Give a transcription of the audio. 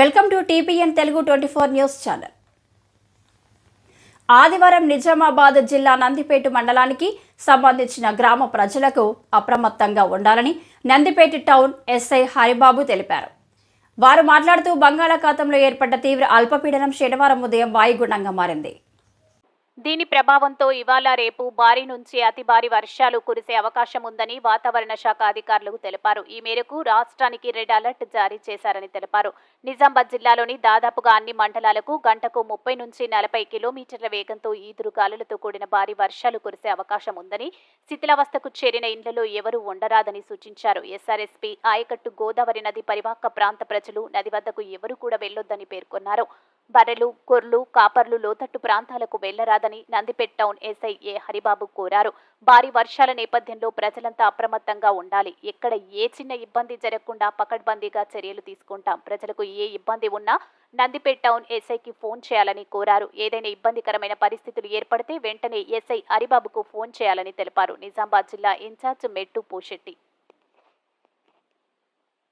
Welcome to TPN Telugu twenty four news channel. ఆదివారం నిజామాబాద్ జిల్లా నందిపేట మండలానికి సంబంధించిన గ్రామ ప్రజలకు అప్రమత్తంగా ఉండాలని నందిపేట టౌన్ ఎస్ఐ హరిబాబు తెలిపారు. వారు మాట్లాడుతూ బంగాళాఖాతంలో ఏర్పడ్డ తీవ్ర అల్పపీడనం శనివారం ఉదయం వాయుగుండంగా మారింది. దీని ప్రభావంతో ఇవాళ రేపు భారీ నుంచి అతి భారీ వర్షాలు కురిసే అవకాశం ఉందని వాతావరణ శాఖ అధికారులు తెలిపారు. ఈ మేరకు రాష్ట్రానికి రెడ్ అలర్ట్ జారీ చేశారని తెలిపారు. నిజామాబాద్ జిల్లాలోని దాదాపుగా అన్ని మండలాలకు గంటకు ముప్పై నుంచి నలభై కిలోమీటర్ల వేగంతో ఈదురు గాలులతో కూడిన భారీ వర్షాలు కురిసే అవకాశం ఉందని శిథిలావస్థకు చేరిన ఇండ్లలో ఎవరూ ఉండరాదని సూచించారు. ఎస్ఆర్ఎస్పీ ఆయకట్టు గోదావరి నది పరివాహక ప్రాంత ప్రజలు నది వద్దకు ఎవరూ కూడా వెళ్ళొద్దని పేర్కొన్నారు. బర్రెలు గొర్రెలు కాపర్లు లోతట్టు ప్రాంతాలకు వెళ్ళరాదని Nandipet town SI A Haribabu కోరారు. భారీ వర్షాల నేపథ్యంలో ప్రజలంతా అప్రమత్తంగా ఉండాలి. ఎక్కడ ఏ చిన్న ఇబ్బంది జరగకుండా పకడ్బందీగా చర్యలు తీసుకుంటాం. ప్రజలకు ఏ ఇబ్బంది ఉన్నా నందిపేట్ టౌన్ ఎస్ఐకి ఫోన్ చేయాలని కోరారు. ఏదైనా ఇబ్బందికరమైన పరిస్థితులు ఏర్పడితే వెంటనే ఎస్ఐ హరిబాబుకు ఫోన్ చేయాలని తెలిపారు. నిజామాబాద్ జిల్లా ఇన్ఛార్జ్ మెట్టు పోషెట్టి